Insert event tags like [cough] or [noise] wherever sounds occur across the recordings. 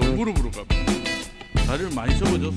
무릎으로 가. 다리를 많이 접어줘서.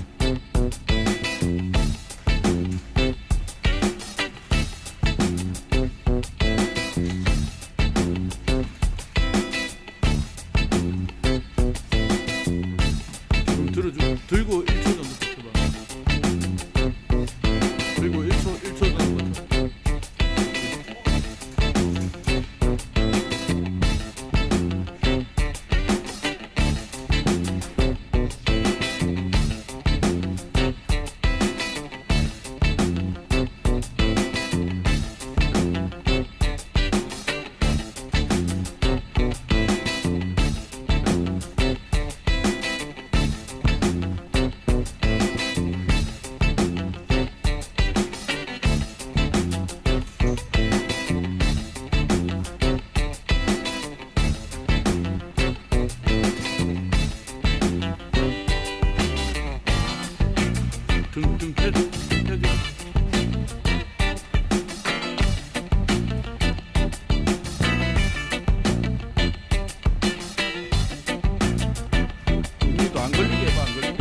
안 걸리게 해봐 안 걸리게.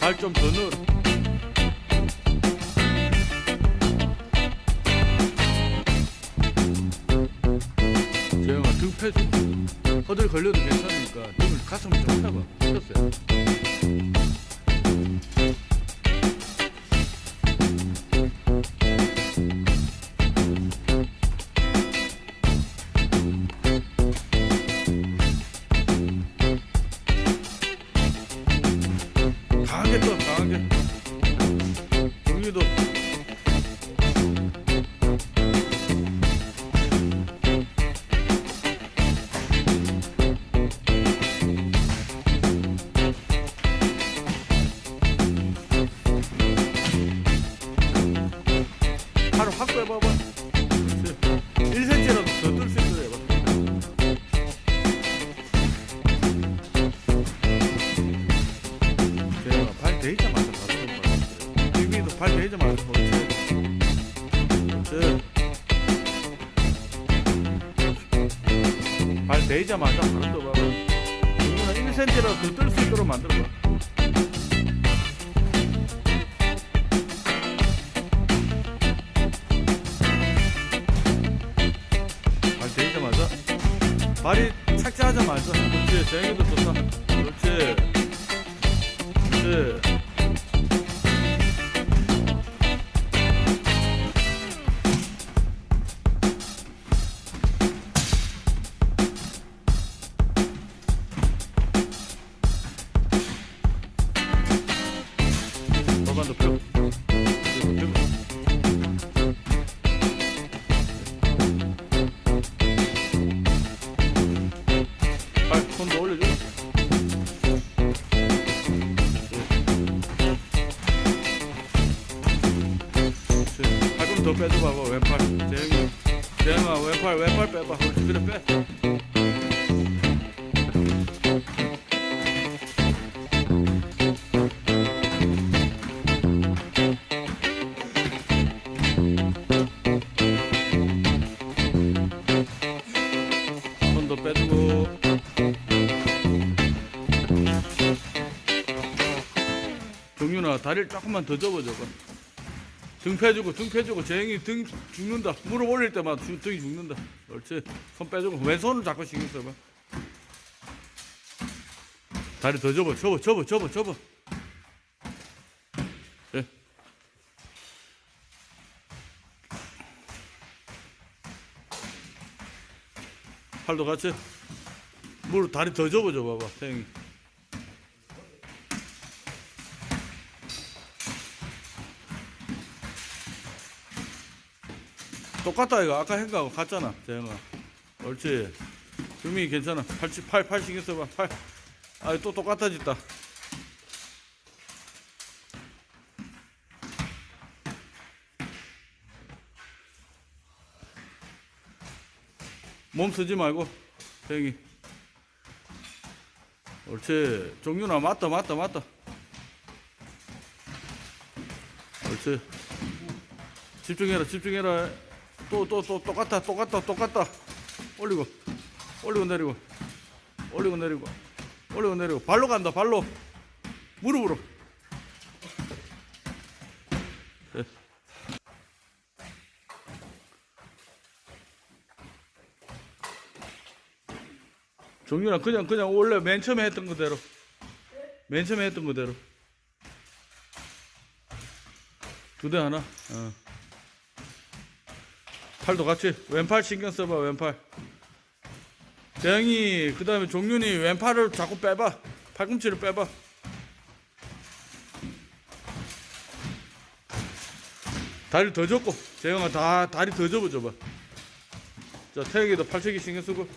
발 좀 더 넣어. 재영아 등 펴줘 허들 걸려도 괜찮으니까 등을 가슴을 좀 팔을 확 빼봐봐. 1cm라도 더뜰 수 있도록 해봐. 재영아 발 대자마자 바로 손 유미도 발 대자마자 그렇지 그렇지 발 대자마자 바로 떠봐. 유미가 1cm라도 더뜰수 있도록 만들어봐 발이 착지하자마자 그렇지. 재영이도 좋다. 그렇지. 그렇지 더 빼줘 봐봐 왼팔. 재영이. 재영아 왼팔 왼팔 빼봐. 그래 빼. 손도 빼주고. 종윤아 다리를 조금만 더 접어줘봐. 등 펴주고 등 펴주고 재영이 등 죽는다. 무릎 올릴 때마다 주- 등이 죽는다. 그렇지. 손 빼주고 왼손을 잡고 신경 써봐. 다리 더 접어 접어 접어 접어 접어. 예. 팔도 같이 무릎 다리 더 접어 줘 봐봐 태영이. 똑같다 이거. 아까 한 거하고 같잖아 재영아 옳지. 금이 괜찮아. 팔, 팔, 팔 신경 써봐. 팔아또 똑같아졌다. 몸 쓰지 말고 태영이. 옳지. 종윤아 맞다 맞다 맞다. 옳지. 집중해라 집중해라 또 또 또 똑같다 똑같다 똑같다 올리고 올리고 내리고 올리고 내리고 올리고 내리고. 발로 간다 발로. 무릎으로 네. 종윤아 그냥 그냥 원래 맨 처음에 했던 그대로. 맨 처음에 했던 그대로. 두 대 하나? 어. 팔도 같이. 왼팔 신경 써봐 왼팔. 대영이 그 다음에 종윤이 왼팔을 자꾸 빼봐. 팔꿈치를 빼봐. 다리 더 접고. 재영아 다 다리 더 접어 줘봐. 자 태영이도 팔치기 신경 쓰고.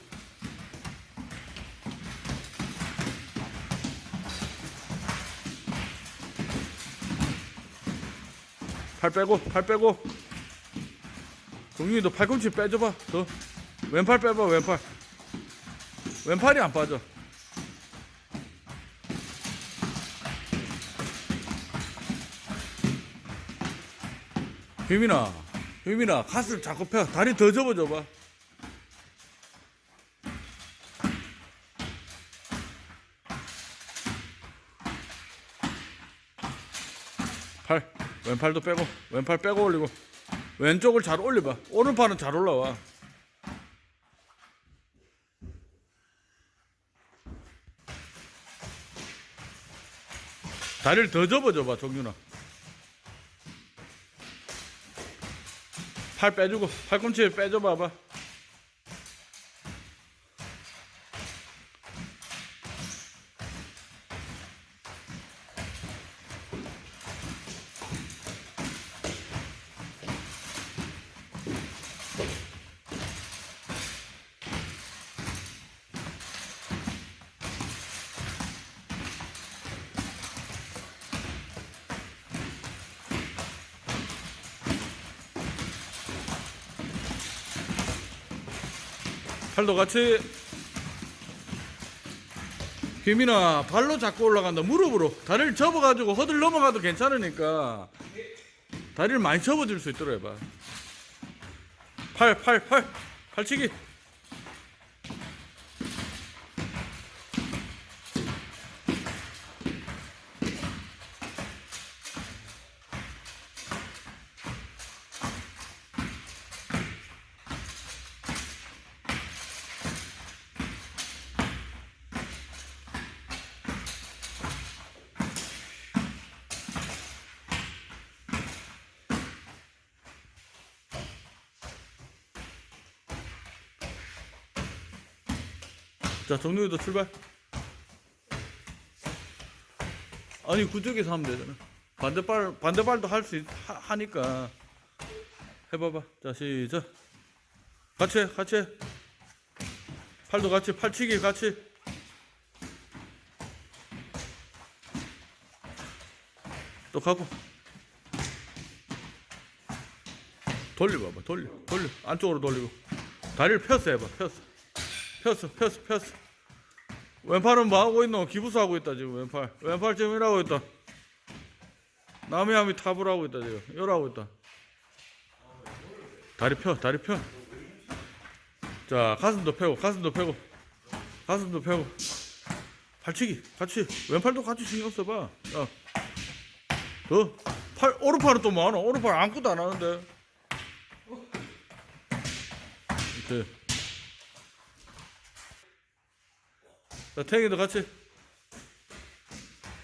팔 빼고 팔 빼고 종윤이도 팔꿈치 빼줘봐. 더. 왼팔 빼봐 왼팔. 왼팔이 안 빠져. 휘민아 휘민아 가슴 자꾸 펴. 다리 더 접어줘봐. 팔. 왼팔도 빼고 왼팔 빼고 올리고 왼쪽을 잘 올려봐. 오른팔은 잘 올라와. 다리를 더 접어줘봐 종윤아. 팔 빼주고 팔꿈치를 빼줘봐봐 팔도 같이. 김이나 발로 잡고 올라간다. 무릎으로. 다리를 접어가지고 허들 넘어가도 괜찮으니까 다리를 많이 접어줄 수 있도록 해봐. 팔 팔 팔. 팔치기 자 정리도 출발. 아니 그쪽에서 하면 되잖아. 반대발 반대발도 할 수 하니까. 해봐봐. 자 시작. 같이 해 같이 해. 팔도 같이 팔치기 같이. 또 가고. 돌려봐봐. 돌려 돌려. 안쪽으로 돌리고. 다리를 펴서 해봐. 펴서. 폈어 폈어 폈어 왼팔은 뭐 하고 있노? 기부스 하고 있다 지금 왼팔. 왼팔 지금 일하고 있다. 남이 함이 탑을 하고 있다 지금. 열하고 있다. 다리 펴 다리 펴자 가슴도 펴고 가슴도 펴고. 가슴도 펴고. 팔치기 같이. 왼팔도 같이 신경 써봐. 자더팔 오른팔은 또 뭐하노? 오른팔 아무것도 안 하는데. 이렇게 자, 탱이도 같이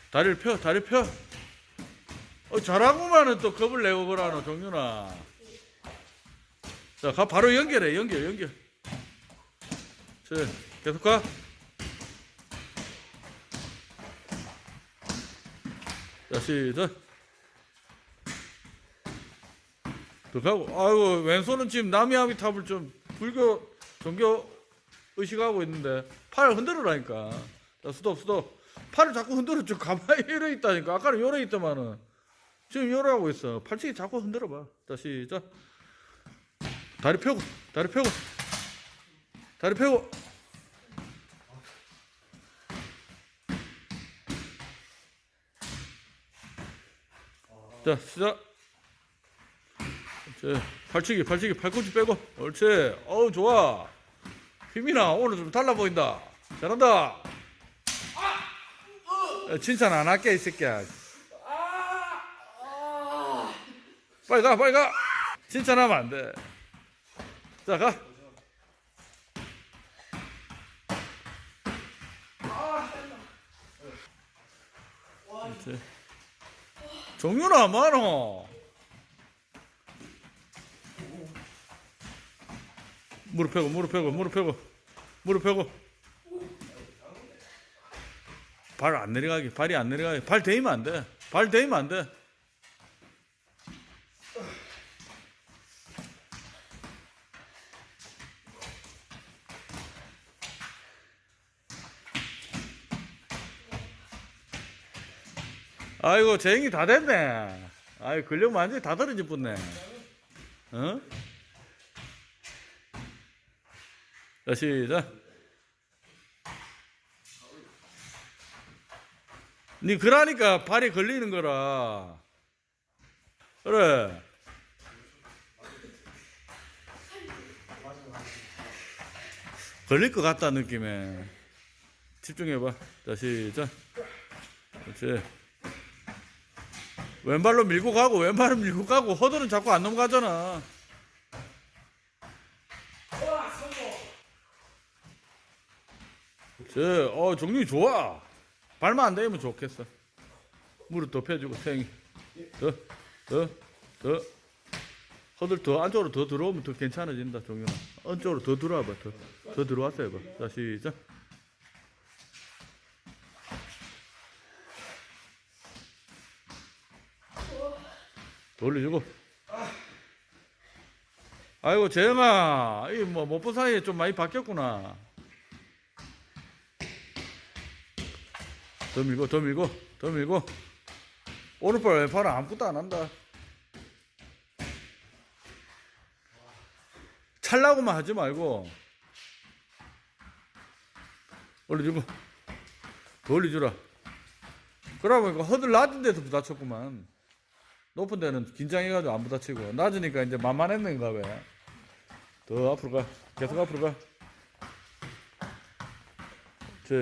다리를 펴, 다리 펴. 어, 잘하고만은 또 겁을 내고 그러노, 정윤아. 자, 가, 바로 연결해, 연결, 연결. 자, 계속 가. 자, 시작. 더 가고, 아이고, 왼손은 지금 남이아미 탑을 좀 불교, 종교 의식하고 있는데, 팔 흔들으라니까. 자, 스톱, 스톱. 팔을 자꾸 흔들어. 좀 가만히 [laughs] 이러 있다니까. 아까는 요래 있더만은. 지금 요래 하고 있어. 팔치기 자꾸 흔들어 봐. 자, 시작. 다리 펴고, 다리 펴고. 다리 펴고. 자, 시작. 자, 팔치기, 팔치기, 팔꿈치 빼고. 옳지. 어우, 좋아. 휘민아, 오늘 좀 달라 보인다. 잘한다. 어, 칭찬 안 할게 이 새끼야. 빨리 가 빨리 가. 칭찬하면 안 돼. 자 가. 종윤아 뭐하 무릎 펴고 무릎 펴고 무릎 펴고 무릎 펴고. 발 안 내려가게 발이 안 내려가게. 발 대이면 안돼발 대이면 안돼. 아이고 재행이 다 됐네. 아이 근력 완전히 다 떨어질 뻔네. 어? 자 시작. 니 그러니까 발이 걸리는 거라. 그래. 걸릴 것 같다 느낌에. 집중해봐. 자 시작. 그렇지. 왼발로 밀고 가고 왼발로 밀고 가고 허들은 자꾸 안 넘어가잖아 그렇지 어 정리 좋아. 발만 안 닿으면 좋겠어. 무릎 더 펴주고 태영이. 더더 더. 허들 더 안쪽으로 더 들어오면 더 괜찮아진다 종현아 안쪽으로 더 들어와봐 더, 더 들어왔어 해봐. 자 시작. 돌려주고. 아이고 재영아. 이 뭐 못본 사이에 좀 많이 바뀌었구나 더 밀고 더 밀고 더 밀고. 오른발 왼팔은 아무것도 안 한다. 찰라고만 하지 말고. 올려주고. 더 올려주라. 그러고 보니까 허들 낮은 데서 부딪혔구만. 높은 데는 긴장해가지고 안 부딪히고. 낮으니까 이제 만만했는가 봐더 앞으로 가. 계속 앞으로 가. 저,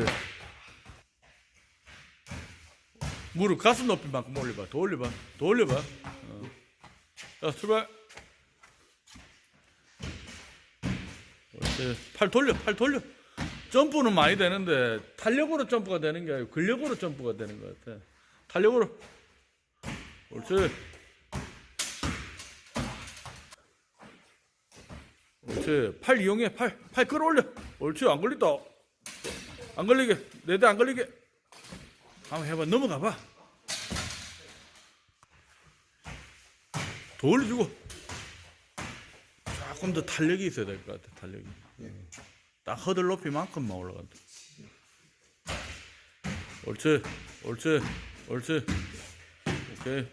무릎 가슴 높이만큼 올려봐. 더 올려봐. 더 올려봐. 어. 자 출발. 옳지. 팔 돌려 팔 돌려. 점프는 많이 되는데 탄력으로 점프가 되는 게 아니고 근력으로 점프가 되는 것 같아. 탄력으로. 옳지. 옳지. 팔 이용해. 팔 팔 끌어올려. 옳지. 안 걸린다. 안 걸리게. 내 대 안 걸리게 한번 해봐 넘어가 봐. 더 올려주고 조금 더 탄력이 있어야 될 것 같아 탄력이. 딱 허들 높이만큼만 올라간다. 옳지, 옳지, 옳지. 오케이.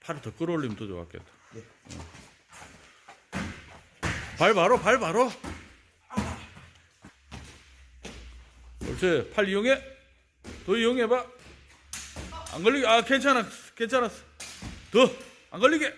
팔을 더 끌어올리면 더 좋았겠다. 어. 발 바로, 발 바로. 옳지, 팔 이용해. 더 이용해봐. 안 걸리게. 아 괜찮아. 괜찮았어. 더. 안 걸리게